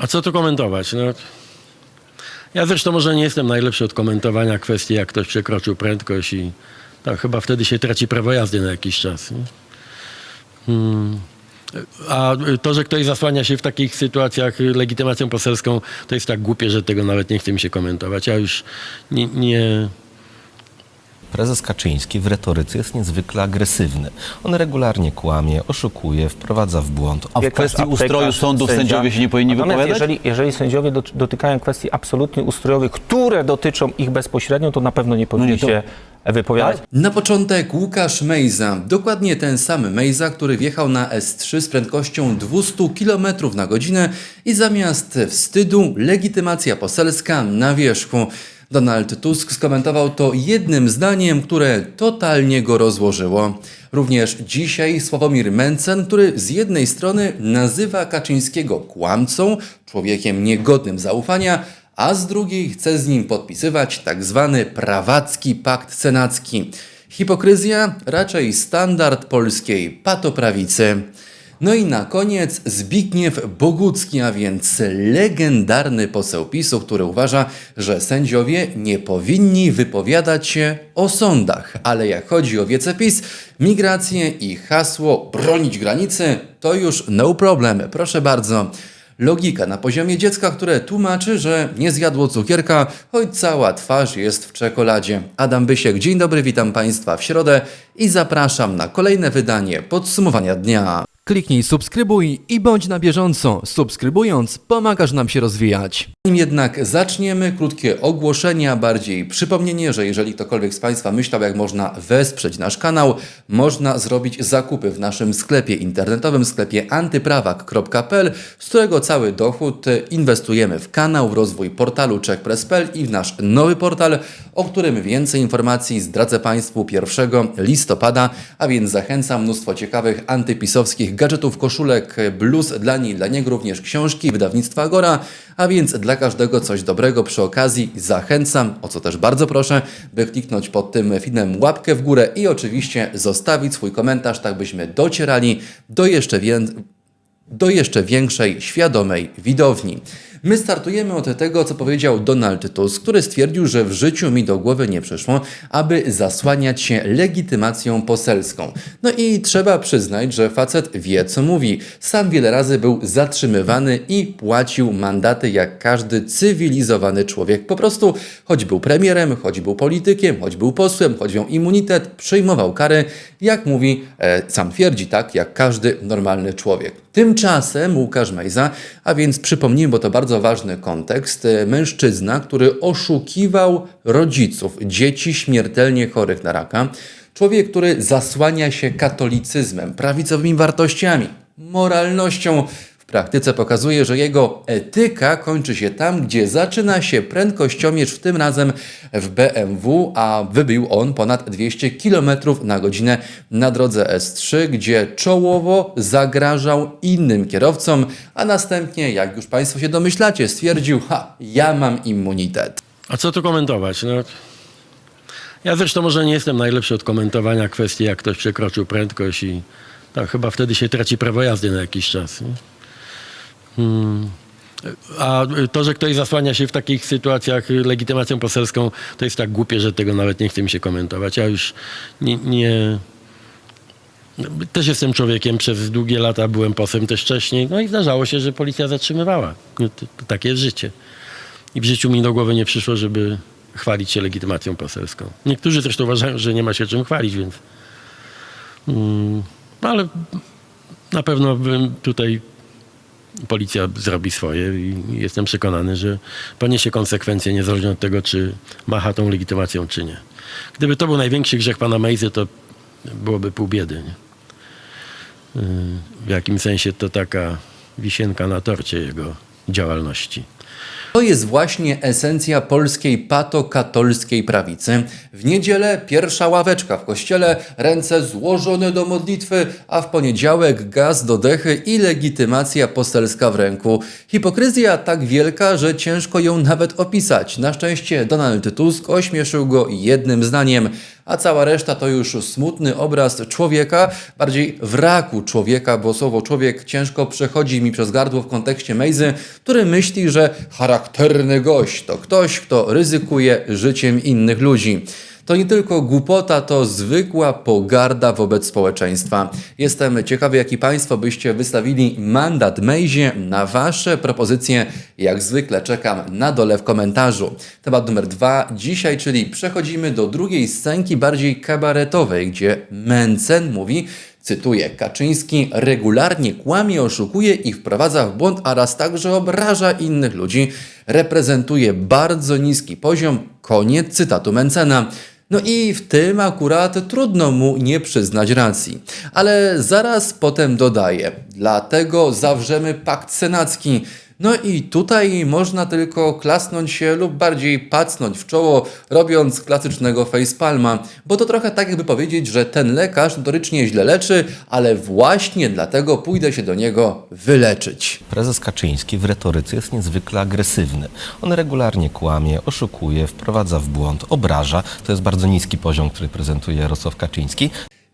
A co tu komentować? No, ja zresztą może nie jestem najlepszy od komentowania kwestii, jak ktoś przekroczył prędkość i chyba wtedy się traci prawo jazdy na jakiś czas. Hmm. A to, że ktoś zasłania się w takich sytuacjach legitymacją poselską, to jest tak głupie, że tego nawet nie chce mi się komentować. Ja już nie, nie, Prezes Kaczyński w retoryce jest niezwykle agresywny. On regularnie kłamie, oszukuje, wprowadza w błąd. A w kwestii ustroju sądów sędzia. sędziowie się nie powinni wypowiadać? jeżeli, jeżeli sędziowie dot- dotykają kwestii absolutnie ustrojowych, które dotyczą ich bezpośrednio, to na pewno nie powinni nie, to- się wypowiadać. Na początek Łukasz Mejza, dokładnie ten sam Mejza, który wjechał na S3 z prędkością 200 km na godzinę i zamiast wstydu legitymacja poselska na wierzchu. Donald Tusk skomentował to jednym zdaniem, które totalnie go rozłożyło. Również dzisiaj Sławomir Mencen, który z jednej strony nazywa Kaczyńskiego kłamcą, człowiekiem niegodnym zaufania, a z drugiej chce z nim podpisywać tak zwany prawacki pakt senacki. Hipokryzja raczej standard polskiej patoprawicy. No i na koniec Zbigniew Bogucki, a więc legendarny poseł PiSu, który uważa, że sędziowie nie powinni wypowiadać się o sądach. Ale jak chodzi o wiece PiS, migrację i hasło bronić granicy, to już no problem, proszę bardzo. Logika na poziomie dziecka, które tłumaczy, że nie zjadło cukierka, choć cała twarz jest w czekoladzie. Adam Bysiek, dzień dobry, witam Państwa w środę i zapraszam na kolejne wydanie podsumowania dnia. Kliknij subskrybuj i bądź na bieżąco. Subskrybując, pomagasz nam się rozwijać. Zanim jednak zaczniemy, krótkie ogłoszenia, bardziej przypomnienie, że jeżeli ktokolwiek z Państwa myślał, jak można wesprzeć nasz kanał, można zrobić zakupy w naszym sklepie internetowym, sklepie antyprawak.pl, z którego cały dochód inwestujemy w kanał, w rozwój portalu czekpress.pl i w nasz nowy portal, o którym więcej informacji zdradzę Państwu 1 listopada, a więc zachęcam mnóstwo ciekawych antypisowskich gadżetów, koszulek, bluz dla niej, dla niego również książki wydawnictwa Agora, a więc dla każdego coś dobrego przy okazji zachęcam, o co też bardzo proszę, by kliknąć pod tym filmem łapkę w górę i oczywiście zostawić swój komentarz, tak byśmy docierali do jeszcze do jeszcze większej, świadomej widowni. My startujemy od tego, co powiedział Donald Tusk, który stwierdził, że w życiu mi do głowy nie przyszło, aby zasłaniać się legitymacją poselską. No i trzeba przyznać, że facet wie, co mówi. Sam wiele razy był zatrzymywany i płacił mandaty jak każdy cywilizowany człowiek. Po prostu, choć był premierem, choć był politykiem, choć był posłem, choć miał immunitet, przyjmował kary, jak mówi, e, sam twierdzi, tak, jak każdy normalny człowiek. Tymczasem Łukasz Mejza, a więc przypomnijmy, bo to bardzo ważny kontekst, e, mężczyzna, który oszukiwał rodziców dzieci śmiertelnie chorych na raka, człowiek, który zasłania się katolicyzmem, prawicowymi wartościami, moralnością, praktyce pokazuje, że jego etyka kończy się tam, gdzie zaczyna się prędkościomierz, w tym razem w BMW, a wybił on ponad 200 km na godzinę na drodze S3, gdzie czołowo zagrażał innym kierowcom, a następnie, jak już Państwo się domyślacie, stwierdził, ha, ja mam immunitet. A co tu komentować? No, ja zresztą może nie jestem najlepszy od komentowania kwestii, jak ktoś przekroczył prędkość i tak, chyba wtedy się traci prawo jazdy na jakiś czas. Nie? Hmm. A to, że ktoś zasłania się w takich sytuacjach legitymacją poselską, to jest tak głupie, że tego nawet nie chce mi się komentować. Ja już nie, nie też jestem człowiekiem, przez długie lata byłem posłem też wcześniej, no i zdarzało się, że policja zatrzymywała. No, takie jest życie. I w życiu mi do głowy nie przyszło, żeby chwalić się legitymacją poselską. Niektórzy zresztą uważają, że nie ma się czym chwalić, więc. Mm, ale na pewno bym tutaj policja zrobi swoje i jestem przekonany, że poniesie konsekwencje niezależnie od tego, czy macha tą legitymacją, czy nie. Gdyby to był największy grzech pana Mejzy, to byłoby pół biedy. Nie? Yy, W jakim sensie to taka wisienka na torcie jego działalności. To jest właśnie esencja polskiej patokatolskiej prawicy. W niedzielę pierwsza ławeczka w kościele, ręce złożone do modlitwy, a w poniedziałek gaz do dechy i legitymacja poselska w ręku. Hipokryzja tak wielka, że ciężko ją nawet opisać. Na szczęście Donald Tusk ośmieszył go jednym zdaniem, a cała reszta to już smutny obraz człowieka, bardziej wraku człowieka, bo słowo człowiek ciężko przechodzi mi przez gardło w kontekście Mejzy, który myśli, że charakterny gość to ktoś, kto ryzykuje życiem innych ludzi. To nie tylko głupota, to zwykła pogarda wobec społeczeństwa. Jestem ciekawy, jaki Państwo byście wystawili mandat Mejzie na Wasze propozycje. Jak zwykle czekam na dole w komentarzu. Temat numer dwa dzisiaj, czyli przechodzimy do drugiej scenki bardziej kabaretowej, gdzie Mencen mówi, Cytuję, Kaczyński regularnie kłamie, oszukuje i wprowadza w błąd, a raz także obraża innych ludzi. Reprezentuje bardzo niski poziom. Koniec cytatu Mencena. No i w tym akurat trudno mu nie przyznać racji. Ale zaraz potem dodaje, dlatego zawrzemy pakt senacki. No i tutaj można tylko klasnąć się lub bardziej pacnąć w czoło, robiąc klasycznego facepalma, bo to trochę tak jakby powiedzieć, że ten lekarz notorycznie źle leczy, ale właśnie dlatego pójdę się do niego wyleczyć. Prezes Kaczyński w retoryce jest niezwykle agresywny. On regularnie kłamie, oszukuje, wprowadza w błąd, obraża. To jest bardzo niski poziom, który prezentuje Jarosław Kaczyński.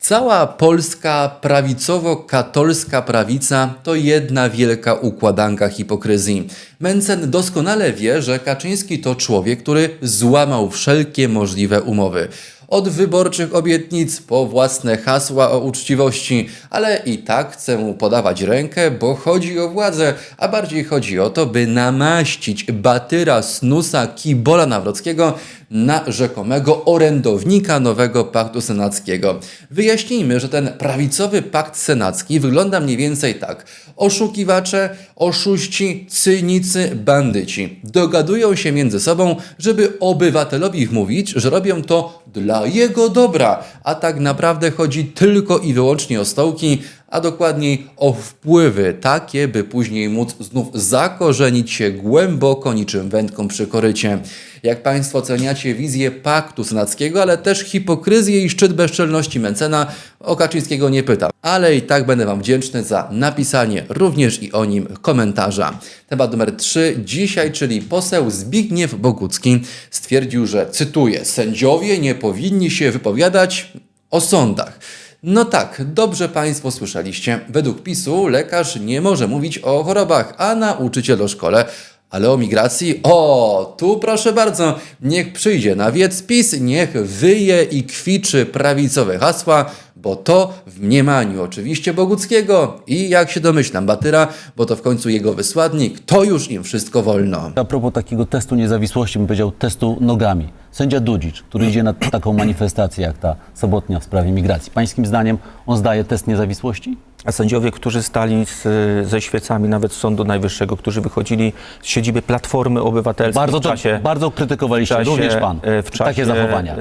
Cała polska prawicowo-katolska prawica to jedna wielka układanka hipokryzji. Mencen doskonale wie, że Kaczyński to człowiek, który złamał wszelkie możliwe umowy. Od wyborczych obietnic po własne hasła o uczciwości, ale i tak chce mu podawać rękę, bo chodzi o władzę, a bardziej chodzi o to, by namaścić Batyra, Snusa, Kibola Nawrockiego na rzekomego orędownika nowego paktu senackiego. Wyjaśnijmy, że ten prawicowy pakt senacki wygląda mniej więcej tak. Oszukiwacze, oszuści, cynicy, bandyci dogadują się między sobą, żeby obywatelowi wmówić, że robią to dla jego dobra, a tak naprawdę chodzi tylko i wyłącznie o stołki, a dokładniej o wpływy takie, by później móc znów zakorzenić się głęboko niczym wędką przy korycie. Jak Państwo oceniacie wizję paktu senackiego, ale też hipokryzję i szczyt bezczelności Mencena, o Kaczyńskiego nie pytam. Ale i tak będę Wam wdzięczny za napisanie również i o nim komentarza. Temat numer 3 dzisiaj, czyli poseł Zbigniew Bogucki stwierdził, że cytuję, sędziowie nie powinni się wypowiadać o sądach. No tak, dobrze Państwo słyszeliście. Według PiSu lekarz nie może mówić o chorobach, a nauczyciel o szkole. Ale o migracji? O, tu proszę bardzo, niech przyjdzie na wiec PiS, niech wyje i kwiczy prawicowe hasła, bo to w mniemaniu oczywiście Boguckiego i jak się domyślam Batyra, bo to w końcu jego wysłannik, to już im wszystko wolno. A propos takiego testu niezawisłości, bym powiedział testu nogami. Sędzia Dudzicz, który idzie na taką manifestację jak ta sobotnia w sprawie migracji. Pańskim zdaniem on zdaje test niezawisłości? A sędziowie, którzy stali z, ze świecami nawet z Sądu Najwyższego, którzy wychodzili z siedziby Platformy Obywatelskiej Bardzo, w to, czasie... bardzo krytykowaliście, w czasie, również pan, e, w czasie, takie zachowania.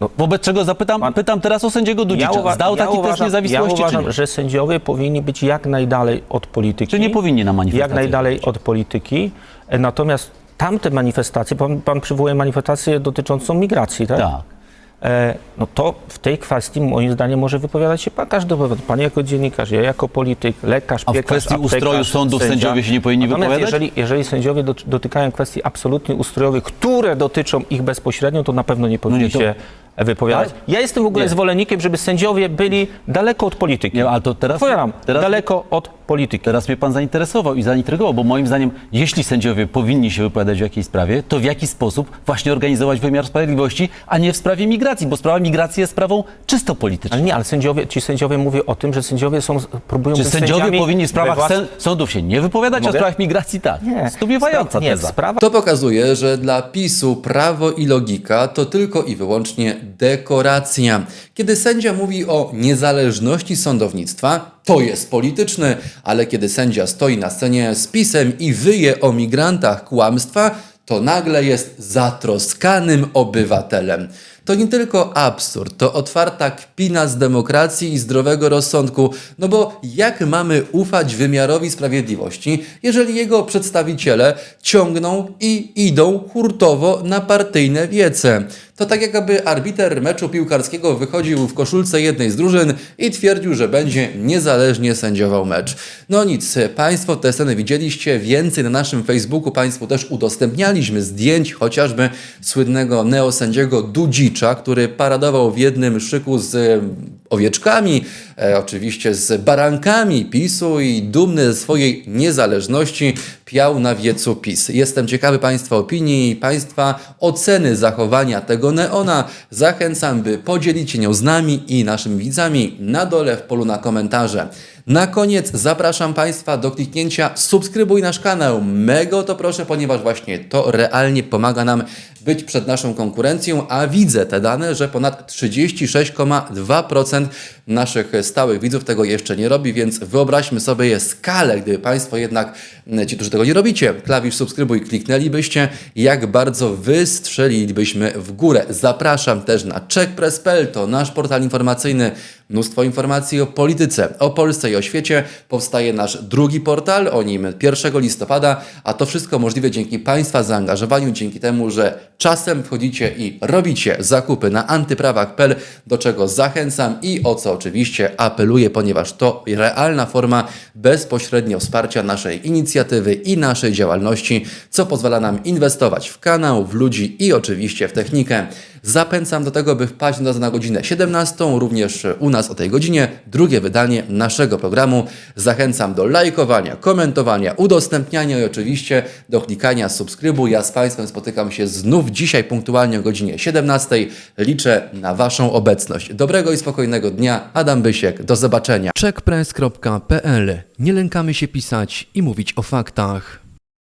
No, Wobec czego zapytam, Pan- pytam teraz o sędziego Dudzicza. uwa- Zdał taki test uważam, niezawisłości, ja uważam, że sędziowie powinni być jak najdalej od polityki. Czy nie powinni na manifestację Jak najdalej od polityki. E, Natomiast tamte manifestacje, pan, pan przywołuje manifestację dotyczącą migracji, tak? Tak. E, no to w tej kwestii moim zdaniem może wypowiadać się pan, każdy obywatel. Pan jako dziennikarz, ja jako polityk, lekarz, A w piekarz, kwestii aptekarz, ustroju sądów sędzia. sędziowie się nie powinni Natomiast wypowiadać? Jeżeli, jeżeli sędziowie do, dotykają kwestii absolutnie ustrojowych, które dotyczą ich bezpośrednio, to na pewno nie powinni nie, to- się wypowiadać. Tak? Ja jestem w ogóle Nie. zwolennikiem, żeby sędziowie byli daleko od polityki. Nie, ale to teraz- Powiadam, teraz- daleko od polityki. Teraz mnie pan zainteresował i zaintrygował, bo moim zdaniem, jeśli sędziowie powinni się wypowiadać w jakiejś sprawie, to w jaki sposób właśnie organizować wymiar sprawiedliwości, a nie w sprawie migracji, bo sprawa migracji jest sprawą czysto polityczną. Ale nie, ale sędziowie, ci sędziowie mówią o tym, że sędziowie są, próbują Czy być sędziowie powinni w sprawach włas- sądów się nie wypowiadać, a w Mogę? sprawach migracji tak? Nie, Zdumiewająca spra- nie, teza. Sprawa To pokazuje, że dla PiSu prawo i logika to tylko i wyłącznie dekoracja. Kiedy sędzia mówi o niezależności sądownictwa, to jest polityczny, ale kiedy sędzia stoi na scenie z PiSem i wyje o migrantach kłamstwa, to nagle jest zatroskanym obywatelem. To nie tylko absurd, to otwarta kpina z demokracji i zdrowego rozsądku, no bo jak mamy ufać wymiarowi sprawiedliwości, jeżeli jego przedstawiciele ciągną i idą hurtowo na partyjne wiece? To tak jakby arbiter meczu piłkarskiego wychodził w koszulce jednej z drużyn i twierdził, że będzie niezależnie sędziował mecz. No nic, Państwo te sceny widzieliście, więcej na naszym Facebooku Państwu też udostępnialiśmy zdjęć chociażby słynnego neosędziego Dudzicza, który paradował w jednym szyku z owieczkami, e, oczywiście z barankami PiSu i dumny ze swojej niezależności piał na wiecu PiS. Jestem ciekawy Państwa opinii i Państwa oceny zachowania tego neona. Zachęcam, by podzielić się nią z nami i naszymi widzami na dole w polu na komentarze. Na koniec zapraszam Państwa do kliknięcia subskrybuj nasz kanał. Mego to proszę, ponieważ właśnie to realnie pomaga nam być przed naszą konkurencją, a widzę te dane, że ponad 36,2% naszych stałych widzów tego jeszcze nie robi, więc wyobraźmy sobie skalę, gdyby Państwo jednak, m, ci, którzy tego nie robicie, klawisz subskrybuj kliknęlibyście, jak bardzo wystrzelilibyśmy w górę. Zapraszam też na checkpress.pl, to nasz portal informacyjny, mnóstwo informacji o polityce, o Polsce i o świecie. Powstaje nasz drugi portal, o nim 1 listopada, a to wszystko możliwe dzięki Państwa zaangażowaniu, dzięki temu, że czasem wchodzicie i robicie zakupy na antyprawach.pl, do czego zachęcam i o co oczywiście apeluję, ponieważ to realna forma bezpośrednio wsparcia naszej inicjatywy i naszej działalności, co pozwala nam inwestować w kanał, w ludzi i oczywiście w technikę. Zachęcam do tego, by wpaść na na godzinę 17, również u nas o tej godzinie, drugie wydanie naszego programu. Zachęcam do lajkowania, komentowania, udostępniania i oczywiście do klikania subskrybuj. Ja z Państwem spotykam się znów dzisiaj punktualnie o godzinie 17. Liczę na Waszą obecność. Dobrego i spokojnego dnia. Adam Bysiek. Do zobaczenia. checkpress.pl Nie lękamy się pisać i mówić o faktach.